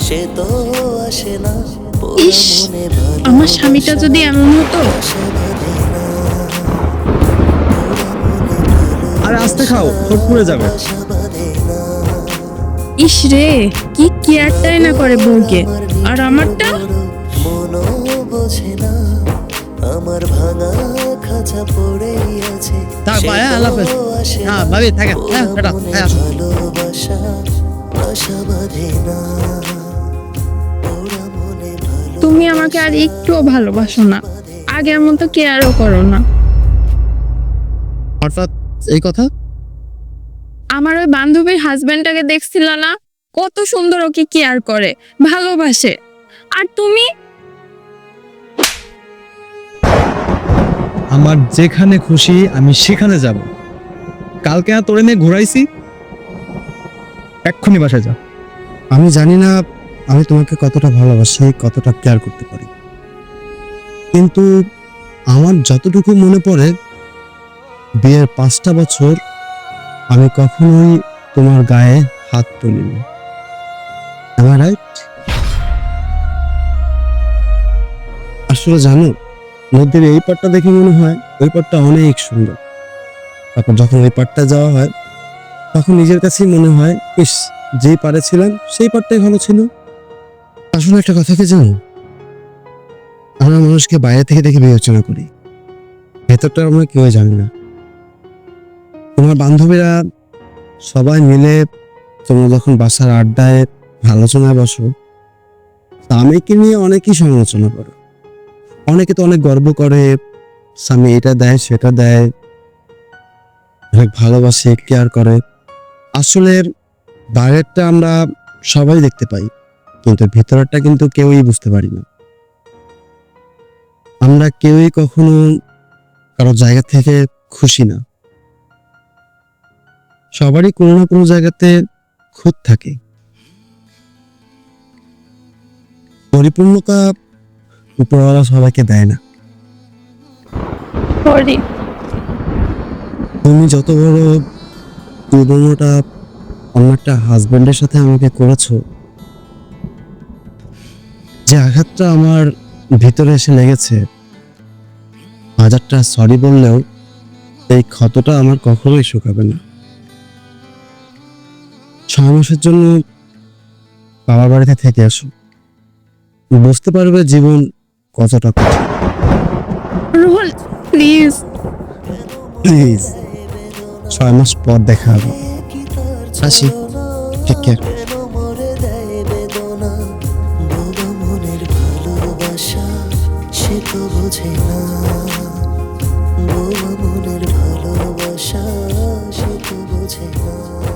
সে তো আসে না। আমার স্বামীটা যদি এমন হতো। আর আস্তে খাও ঠোঁট পুড়ে যাবে। ইস রে কি কেয়ারটাই না করে বউকে। আর আমারটা? বোঝে না। আমার ভাঙা খাঁচা পড়েই আছে। থাক আলাপ হ্যাঁ হ্যাঁ, হ্যাঁ, হ্যাঁ, হ্যাঁ। ভালোবাসা। আশা বাঁধে না। ওরা ভালো তুমি আমাকে আর একটুও ভালোবাসো না। আগের মতো কেয়ারও করো না। হঠাৎ এই কথা? আমার ওই বান্ধবীর হাজবেন্ডটাকে দেখছিল না? কত সুন্দর ওকে কেয়ার করে ভালোবাসে। আর তুমি? আমার যেখানে খুশি আমি সেখানে যাব। কালকে আর তোরে নিয়ে ঘুরাইছি? এক্ষুনি বাসায় যা। আমি জানি না আমি তোমাকে কতটা ভালোবাসি, কতটা কেয়ার করতে পারি। কিন্তু আমার যতটুকু মনে পড়ে, বিয়ের পাঁচটা বছর আমি কখনোই তোমার গায়ে হাত তুলিনি। রাইট আসলে জানো, নদীর এই পাটটা দেখে মনে হয়, ওই পাটটা অনেক সুন্দর। তারপর যখন ওই পাটটা যাওয়া হয় তখন নিজের কাছেই মনে হয়, ইস, যেই পারে ছিলাম, সেই পারটাই ভালো ছিল। আসলে একটা কথা কি জানো? আমরা মানুষকে বাইরে থেকে দেখে বিবেচনা করি। ভেতরটা আমরা কেউ জানি না। তোমার বান্ধবীরা সবাই মিলে তোমরা যখন বাসার আড্ডায় আলোচনায় বসো, স্বামীকে নিয়ে অনেকেই সমালোচনা করো। অনেকে তো অনেক গর্ব করে, স্বামী এটা দেয়, সেটা দেয়। অনেক ভালোবাসে কেয়ার করে। আসলে বাইরেরটা আমরা সবাই দেখতে পাই কিন্তু ভেতরেরটা কিন্তু কেউই বুঝতে পারি না। আমরা কেউই কখনো কারও জায়গা থেকে খুশি না। সবারই কোনো না কোনো জায়গাতে খুঁত থাকে। পরিপূর্ণতা উপরওয়ালা সবাইকে দেয় না। তুমি যত বড় তুলনাটা অন্য একটা হাজবেন্ডের সাথে আমাকে করেছ? যে আঘাতটা আমার ভিতরে এসে লেগেছে হাজারটা সরি বললেও এই ক্ষতটা আমার কখনোই শুকাবে না। ছয় মাসের জন্য বাবার বাড়িতে থেকে আসো। বুঝতে পারবে জীবন কতটা কঠিন। রুহল প্লিজ প্লিজ ছয় মাস পর দেখা হবে। আসি ঠিক কেয়ার সে তো বোঝে না। মনের ভালোবাসা, সে তো বোঝে না।